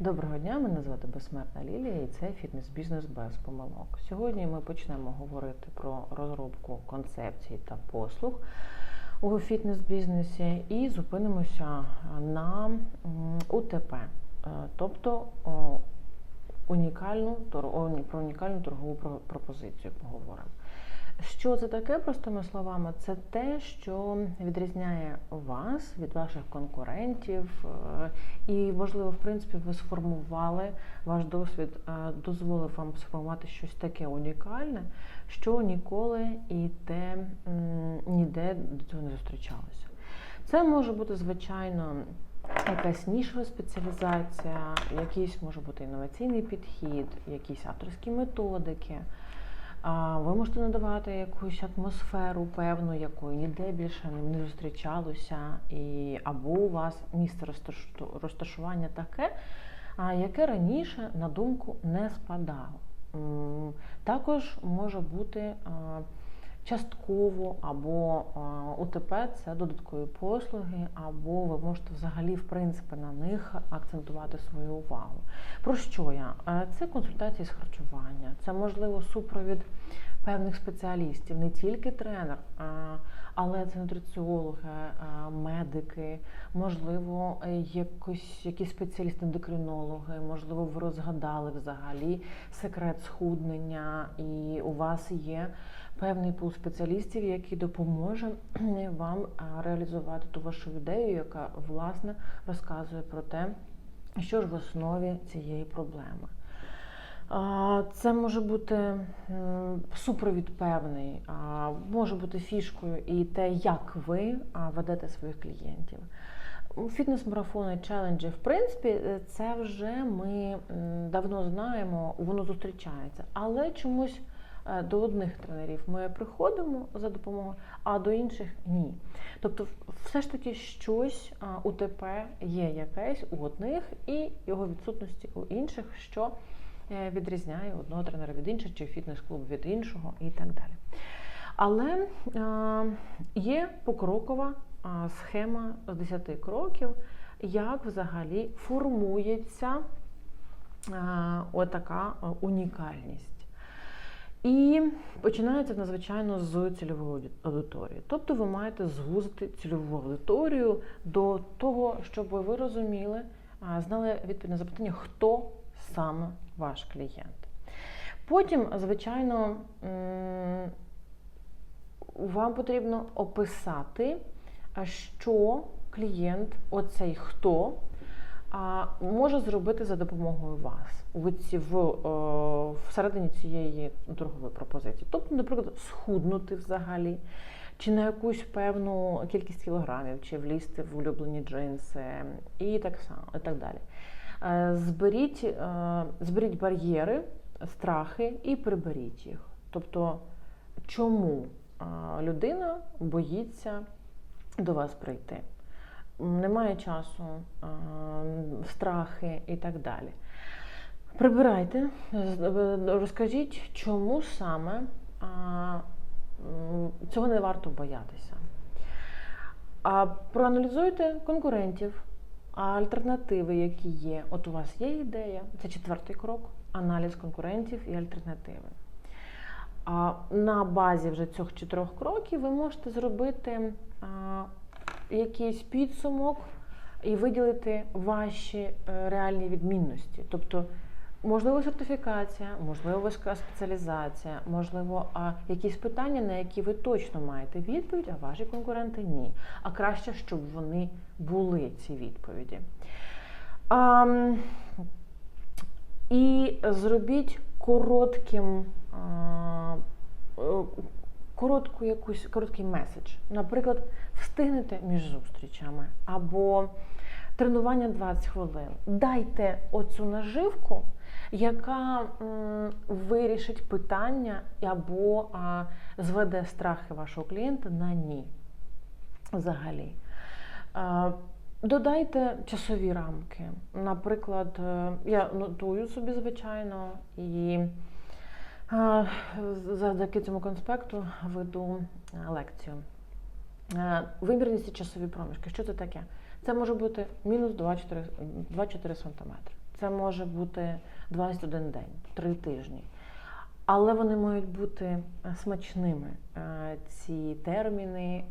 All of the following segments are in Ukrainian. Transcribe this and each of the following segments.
Доброго дня, мене звати Безсмертна Лілія і це фітнес-бізнес без помилок. Сьогодні ми почнемо говорити про розробку концепцій та послуг у фітнес-бізнесі і зупинимося на УТП, е, тобто унікальну про унікальну торгову про- пропозицію поговоримо. Що це таке, простими словами? Це те, що відрізняє вас від ваших конкурентів, е, і, можливо, в принципі, ви сформували ваш досвід, е, дозволив вам сформувати щось таке унікальне, що ніколи і те ніде до цього не зустрічалося. Це може бути, звичайно, якась нішова спеціалізація, якийсь може бути інноваційний підхід, якісь авторські методики. Ви можете надавати якусь атмосферу певну, якої ніде більше не зустрічалося, і або у вас місце розташування таке, яке раніше на думку не спадало. Також може бути частково або а, УТП це додаткові послуги, або ви можете взагалі в принципі на них акцентувати свою увагу. Про що я? Е, Це консультації з харчування, це можливо супровід певних спеціалістів, не тільки тренер, але це нутриціологи, медики, можливо, е, якось, якісь спеціалісти ендокринологи, можливо, ви розгадали взагалі секрет схуднення, і у вас є певний пул спеціалістів, який допоможе вам реалізувати ту вашу ідею, яка власне розказує про те, що ж в основі цієї проблеми. Це може бути супровід певний, може бути фішкою і те, як ви ведете своїх клієнтів. Фітнес-марафони, челенджі, в принципі, е, це вже ми давно знаємо, воно зустрічається. Але чомусь до одних тренерів ми приходимо за допомогою, а до інших ні. Тобто, все ж таки щось а, УТП є якесь у одних і його відсутності у інших, що е, відрізняє одного тренера від іншого, чи фітнес-клуб від іншого і так далі. Але е, є покрокова схема з 10 кроків, як взагалі формується е, отака е, унікальність. І починається надзвичайно з цільової аудиторії. Тобто ви маєте звузити цільову аудиторію до того, щоб ви розуміли, знали відповідь на запитання, хто саме ваш клієнт. Потім, звичайно, вам потрібно описати, що клієнт, оцей хто, може зробити за допомогою вас в, е, всередині цієї торгової пропозиції. Тобто, наприклад, схуднути взагалі, чи на якусь певну кількість кілограмів, чи влізти в улюблені джинси, і так само, і так далі. Е, Зберіть, е, зберіть бар'єри, страхи і приберіть їх. Тобто, чому людина боїться до вас прийти? Немає часу, е, страхи і так далі. Прибирайте, розкажіть, чому саме цього не варто боятися. А проаналізуйте конкурентів, альтернативи, які є. От у вас є ідея, це четвертий крок аналіз конкурентів і альтернативи. А на базі вже цих чотирьох кроків ви можете зробити якийсь підсумок і виділити ваші е, реальні відмінності. Тобто, можливо, сертифікація, можливо, вузька спеціалізація, можливо, а, якісь питання, на які ви точно маєте відповідь, а ваші конкуренти ні. А краще, щоб вони були ці відповіді. А, і зробіть коротким. Коротку якусь короткий меседж. Наприклад, встигнете між зустрічами або тренування 20 хвилин. Дайте оцю наживку, яка м, вирішить питання або а, зведе страхи вашого клієнта на ні. Взагалі. А, Додайте часові рамки. Наприклад, е, я нотую собі, звичайно, і завдяки цьому конспекту веду е, лекцію. Е, Вимірність часові проміжки. Що це таке? Це може бути мінус 2-4 2-4 см. Це може бути 21 день, 3 тижні. Але вони мають бути е, смачними, ці терміни,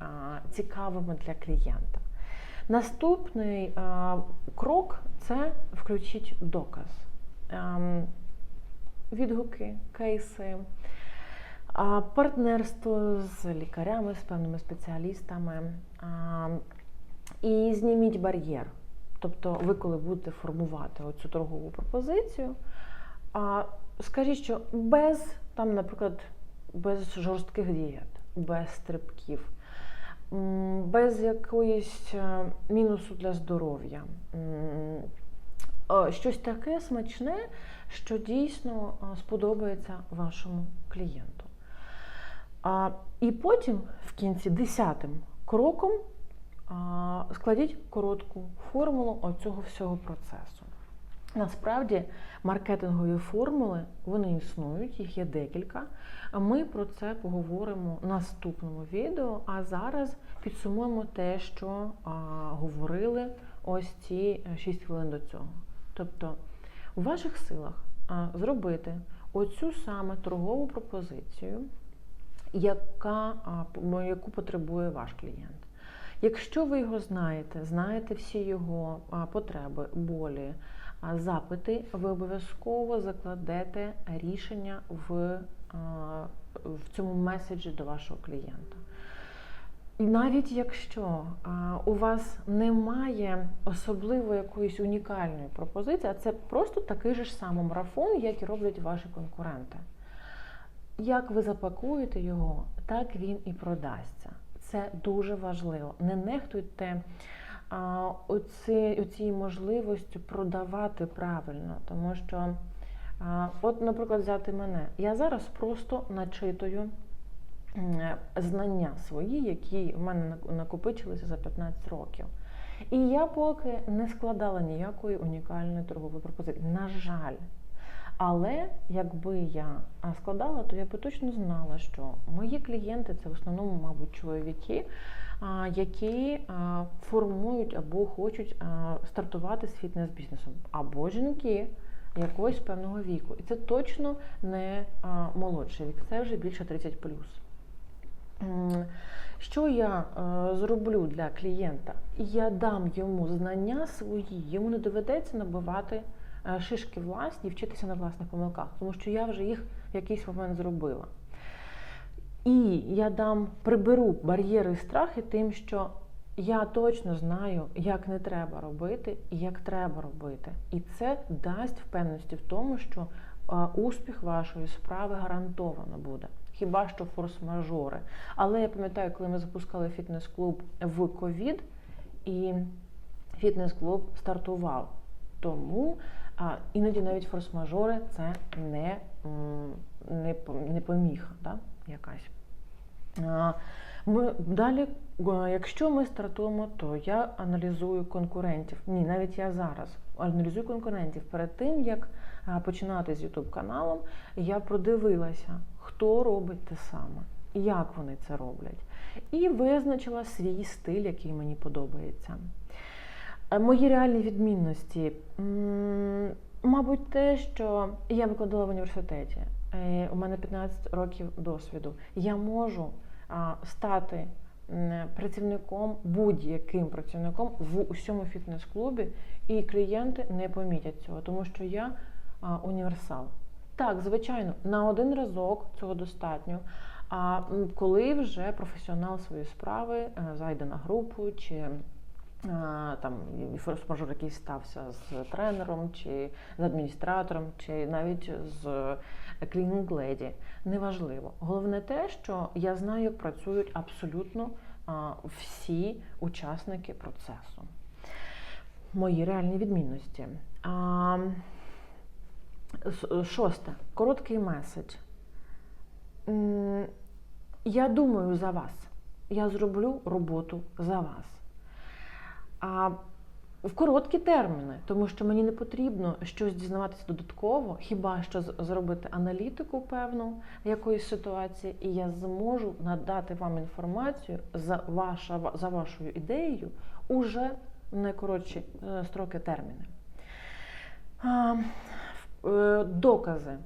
цікавими для клієнта. Наступний крок це включіть доказ. Відгуки, кейси, партнерство з лікарями, з певними спеціалістами. І зніміть бар'єр. Тобто, ви, коли будете формувати оцю торгову пропозицію, скажіть, що без, там, наприклад, без жорстких дієт, без стрибків, без якоїсь е, мінусу для здоров'я. е, Щось таке смачне, що дійсно сподобається вашому клієнту. І потім, в кінці, десятим кроком, складіть коротку формулу оцього всього процесу. Насправді, маркетингові формули вони існують, їх є декілька. Ми про це поговоримо в наступному відео. А зараз підсумуємо те, що а, говорили ось ці 6 хвилин до цього. Тобто, у ваших силах зробити оцю саме торгову пропозицію, яка, яку потребує ваш клієнт. Якщо ви його знаєте, знаєте всі його потреби, болі, запити, ви обов'язково закладете рішення в, в цьому меседжі до вашого клієнта. І навіть якщо у вас немає особливо якоїсь унікальної пропозиції, а це просто такий же ж самий марафон, як і роблять ваші конкуренти. Як ви запакуєте його, так він і продасться. Це дуже важливо. Не нехтуйте оцією можливістю продавати правильно, тому що, от, наприклад, взяти мене. Я зараз просто начитую знання свої, які в мене нак- накопичилися за 15 років. І я поки не складала ніякої унікальної торгової пропозиції. На жаль. Але якби я складала, то я би точно знала, що мої клієнти це в основному, мабуть, чоловіки, які формують або хочуть стартувати з фітнес-бізнесом, або жінки якогось певного віку. І це точно не молодший вік, це вже більше 30 М, Що я е, зроблю для клієнта? Я дам йому знання свої, йому не доведеться набивати е, шишки власні, вчитися на власних помилках, тому що я вже їх в якийсь момент зробила. І я дам приберу бар'єри і страхи тим, що я точно знаю, як не треба робити і як треба робити. І це дасть впевненості в тому, що успіх вашої справи гарантовано буде. Хіба що форс-мажори. Але я пам'ятаю, коли ми запускали фітнес-клуб в ковід, і фітнес-клуб стартував. Тому а, іноді навіть форс-мажори це не, не, не поміха да, якась. А, Ми далі, якщо ми стартуємо, то я аналізую конкурентів. Ні, навіть я зараз аналізую конкурентів. Перед тим як починати з YouTube каналом, я продивилася, хто робить те саме, як вони це роблять, і визначила свій стиль, який мені подобається. Е, Мої реальні відмінності, мабуть, те, що я викладала в університеті. Е, У мене 15 років досвіду. Я можу стати працівником, будь-яким працівником в усьому фітнес-клубі, і клієнти не помітять цього, тому що я універсал. Так, звичайно, на один разок цього достатньо. А коли вже професіонал своєї справи е, зайде на групу чи е, там форс-мажор якийсь стався з тренером, чи з адміністратором, чи навіть з клінінг леді. Неважливо. Головне те, що я знаю, як працюють абсолютно всі учасники процесу. Мої реальні відмінності. С- шосте. Короткий меседж. Я думаю за вас. Я зроблю роботу за вас. А в короткі терміни, тому що мені не потрібно щось дізнаватися додатково, хіба що зробити аналітику певну якоїсь ситуації, і я зможу надати вам інформацію за, ваша, за вашою ідеєю уже в найкоротші е, строки терміни. Е, докази.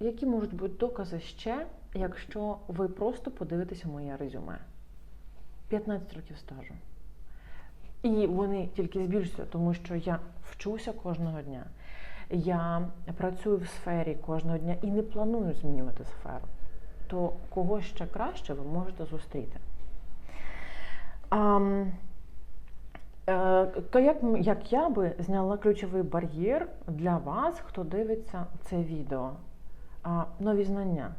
Які можуть бути докази ще, якщо ви просто подивитеся моє резюме? 15 років стажу. І вони тільки збільшуються, тому що я вчуся кожного дня. Я працюю в сфері кожного дня і не планую змінювати сферу. То кого ще краще ви можете зустріти. А, як, м- як я би зняла ключовий бар'єр для вас, хто дивиться це відео? Нові знання.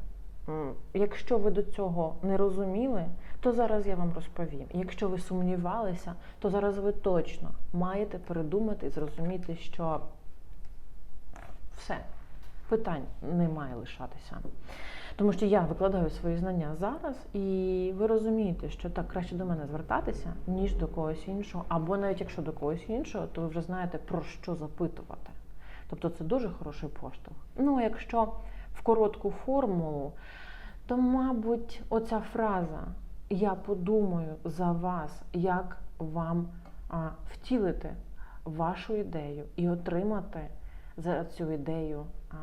Якщо ви до цього не розуміли, то зараз я вам розповім. Якщо ви сумнівалися, то зараз ви точно маєте передумати і зрозуміти, що все, питань не має лишатися. Тому що я викладаю свої знання зараз, і ви розумієте, що так краще до мене звертатися, ніж до когось іншого. Або навіть якщо до когось іншого, то ви вже знаєте про що запитувати. Тобто це дуже хороший поштовх. Ну, якщо в коротку формулу, то, мабуть, оця фраза Я подумаю за вас, як вам а, втілити вашу ідею і отримати за цю ідею а,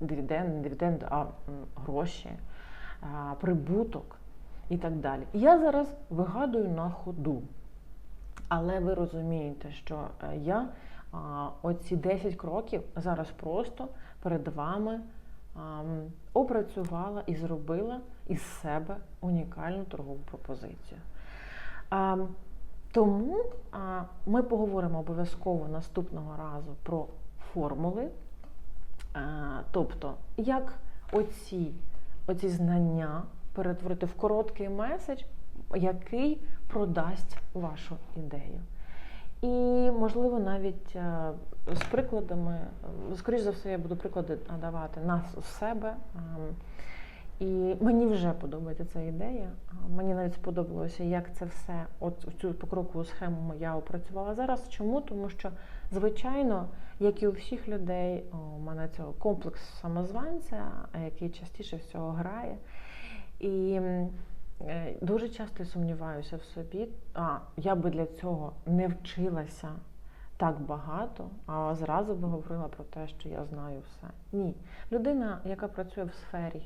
дивіденд, не дивіденд, а гроші, прибуток і так далі. Я зараз вигадую на ходу. Але ви розумієте, що е, я оці 10 кроків зараз просто перед вами опрацювала і зробила із себе унікальну торгову пропозицію. Тому ми поговоримо обов'язково наступного разу про формули, тобто, як оці, оці знання перетворити в короткий меседж, який продасть вашу ідею. І, можливо, навіть е, з прикладами, е, скоріш за все, я буду приклади давати нас у себе. І мені вже подобається ця ідея. Мені навіть сподобалося, як це все, от цю покрокову схему я опрацювала зараз. Чому? Тому що, звичайно, як і у всіх людей, у мене цього комплекс самозванця, який частіше всього грає. І е, дуже часто сумніваюся в собі. А я би для цього не вчилася так багато, а зразу би говорила про те, що я знаю все. Ні. Людина, яка працює в сфері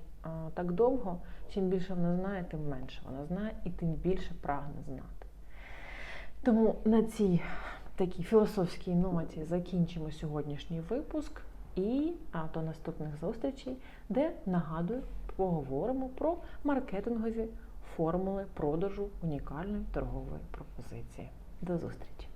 так довго, чим більше вона знає, тим менше вона знає і тим більше прагне знати. Тому на цій такій філософській ноті закінчимо сьогоднішній випуск і а, до наступних зустрічей, де нагадую, поговоримо про маркетингові формули продажу унікальної торгової пропозиції. До зустрічі!